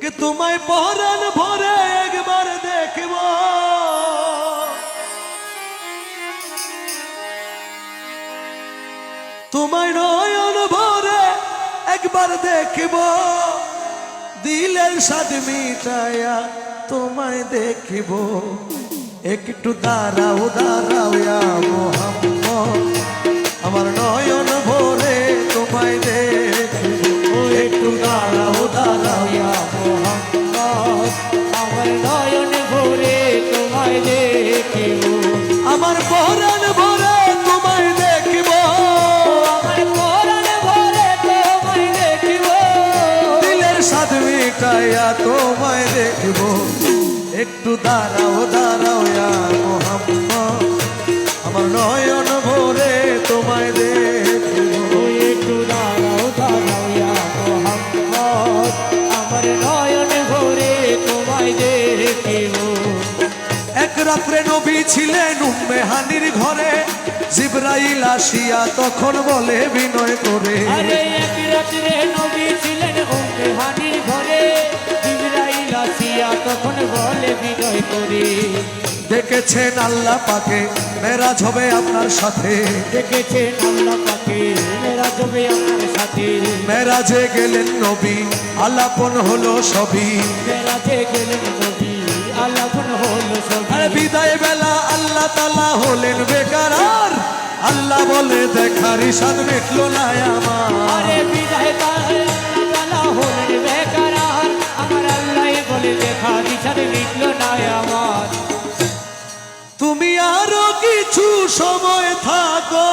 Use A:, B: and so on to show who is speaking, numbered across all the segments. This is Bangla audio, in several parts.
A: কে তোমায় পরাণ ভরে একবার দেখব। তোমায় নয়ন ভরে একবার দেখব। দিলের স্বাদ মিটায়া তোমায় দেখব। একটু দাঁড়াও দাঁড়াও
B: দেখিব।
A: আমার পরাণ ভরে তোমায় দেখব।
B: দিলের
A: মিটাইয়া তোমায় একটু দাঁড়াও দাঁড়াও মোহাম্মদ। আমার নয়ন ভরে তোমায় নবী ছিলেন উম্মে হানির ঘরে। জিব্রাইল আসিয়া তখন বলে বিনয় করে। আরে
B: এক রাত্রে নবী ছিলেন ওকে হানির ঘরে। জিবরাইল আসিয়া তখন বলে বিনয় করে।
A: দেখেছেন আল্লাহ পাকে মেরাজ হবে আপনার সাথে।
B: দেখেছেন আল্লাহ পাকে মেরা যাবে আমার সাথে।
A: মেরাজে গেলেন নবী আলাপন হলো সবই।
B: মেরাজে গেলেন আল্লাহ হলো সবই
A: বিদায় বেলা আল্লাহ তালা হলেন বেকার। আল্লাহ বলে দেখার ইসাদ মিটলো না আমার। আরে
B: বিদায় তাই আল্লাহ তাআলা হলেন আমার আল্লাহ বলে দেখা দিশারে মিটলো না আমার।
A: তুমি আরও কিছু সময় থাকো।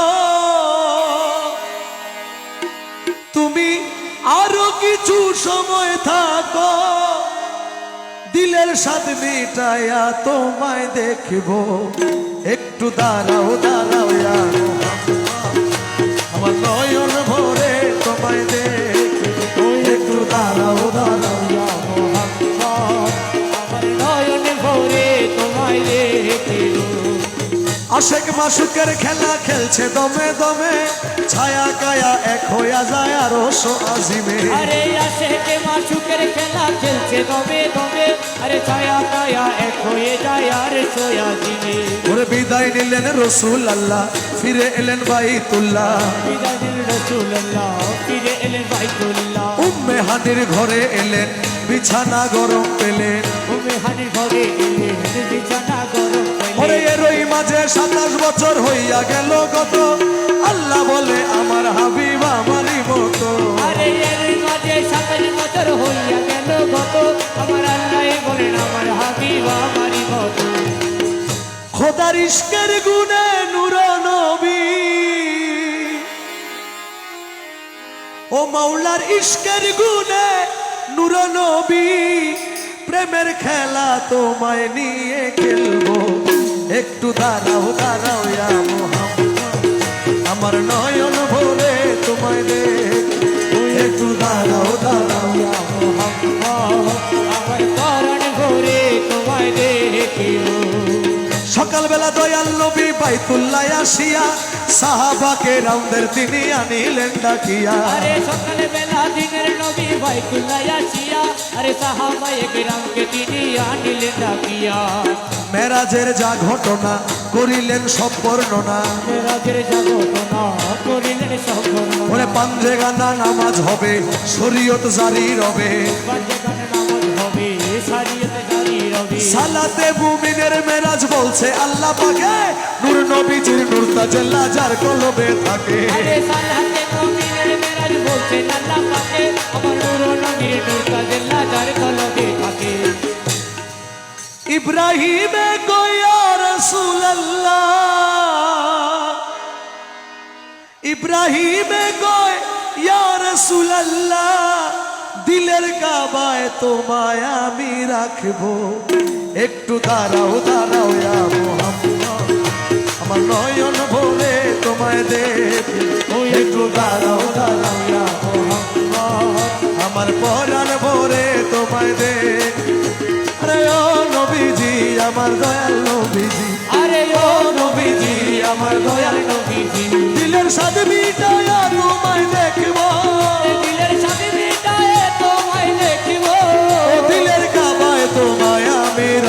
A: তুমি আরও কিছু সময় দিলের স্বাদ মিটাইয়া তোমায় দেখব। একটু দাঁড়াও দাঁড়াও। আমার নয়ন ভরে তোমায় দেখব।
B: একটু দাঁড়াও দাঁড়াও
A: আশেক মাসুকের খেলা খেলছে দমে দমে। ছায়া কায়া এক হইয়া যায় আরও সো আজিমে।
B: আরে আসে কে মাসুকের খেলা খেলছে দমে দমে। আরে ছায়া কায়া এক হয়ে যায় আর সোয়া দিনে
A: ওরে বিদায় নিলেন রসুল আল্লাহ ফিরে এলেন বাইতুল্লাহ।
B: বিদাদিন রসুল্লাহ ফিরে এলেন বাইতুল্লাহ।
A: উম্মে হানির ঘরে এলেন বিছানা গরম পেলেন।
B: উমে হানির ঘরে এলেন বিছানা গরম পেলেন। ওরে
A: এরই মাঝে সাতাশ বছর হইয়া গেল কত
B: গত আমার আল্লাহ
A: আমার ইস্কের গুণে নূর নবী। ও মাওলার ইস্কের গুণে নূর নবী। প্রেমের খেলা তোমায় নিয়ে খেলব। একটু দাঁড়াও দাঁড়াও সকালবেলা দয়াল নবী বাইতুল্লাহ আসিয়া সাহাবাকে রাউন্ডের তিনি আনিলেন ডাকিয়া। আরে
B: সকালে বেলা দিনের নবী বাইকুল্লাহ আসিয়া আরে সাহাবায়ে কেরামকে তিনি আনিলেন ডাকিয়া।
A: মেরাজের যা ঘটনা করিলেন সব বর্ণনা।
B: রাজের জগতনা করিলেন সকল ওরে
A: পাঞ্জে গানা নামাজ হবে শরীয়ত জারি রবে।
B: বাজেগান নামাজ হবে সারিয়তে
A: সালাতে মুমিনের মেরাজ বলছে আল্লাহ পাকে। নূর নবীজির নূর তাজেল্লা যার কলবে থাকে
B: সালাতে মুমিনের মেরাজ বলছে আল্লাহ পাকে। আমার নূর নবীর নূর কাজেল্লা যার কলবে থাকে।
A: ইব্রাহিমে গয়া ইব্রাহিমে গয় ইয়া দিলের কাবায় তোমায় আমি রাখব। একটু দাঁড়াও দাঁড়াও আমার নয়ন ভরে তোমায় দেখব
B: একটু দাঁড়াও দাঁড়াও
A: আমার পরাণ ভরে তোমায় দেখ। আরে ও নবীজি আমার দয়াল নবীজি।
B: আরে ও নবীজি আমার দয়াল নবীজি।
A: দিলের সাথে মিটায়া তোমায় দেখব।
B: দিলের সাথে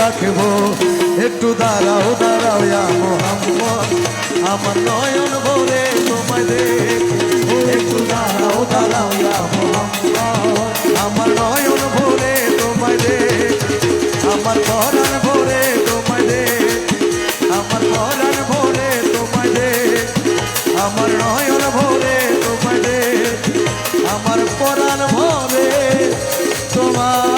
A: রাখব। একটু দাঁড়াও দাঁড়াও মোহাম্মদ। আমার নয়ন ভরে তোমায় একটু দাঁড়াও দাঁড়াও মোহাম্মদ। আমার নয়ন ভরে তোমায় আমার পরাণ ভরে তোমায় আমার পরাণ ভরে তোমায় আমার নয়ন ভরে আমার পরাণ ভরে তোমার